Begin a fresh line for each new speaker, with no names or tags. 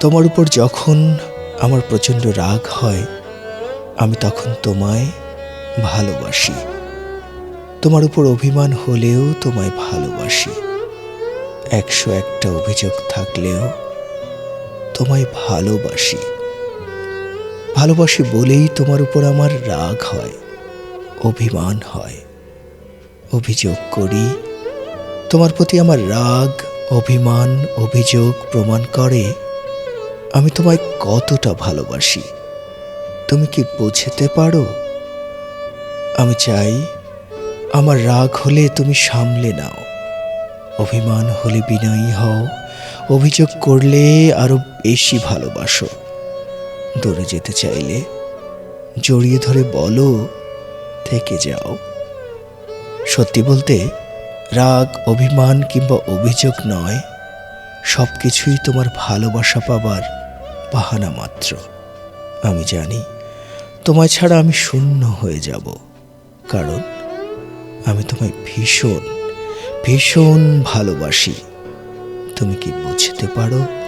তোমার উপর যখন আমার প্রচণ্ড রাগ হয়, আমি তখন তোমায় ভালোবাসি। তোমার উপর অভিমান হলেও তোমায় ভালোবাসি। একশো একটা অভিযোগ থাকলেও তোমায় ভালোবাসি। ভালোবাসি বলেই তোমার উপর আমার রাগ হয়, অভিমান হয়। অভিযোগ করি, তোমার প্রতি আমার রাগ, অভিমান, অভিযোগ প্রমাণ করে আমি তোমায় কতটা ভালোবাসি। তুমি কি বুঝতে পারো? আমি চাই আমার রাগ হলে তুমি সামলে নাও। অভিমান হলে বিনয়ী হও। অভিযোগ করলে আরও বেশি ভালোবাসো। দূরে যেতে চাইলে জড়িয়ে ধরে বলো, থেকে যাও। সত্যি বলতে, রাগ, অভিমান কিংবা অভিযোগ নয় সব কিছুই তোমার ভালোবাসা পাবার বাহানা মাত্র। আমি জানি, তোমায় ছাড়া আমি শূন্য হয়ে যাব। কারণ, আমি তোমায় ভীষণ ভীষণ ভালোবাসি। তুমি কি বুঝতে পারো?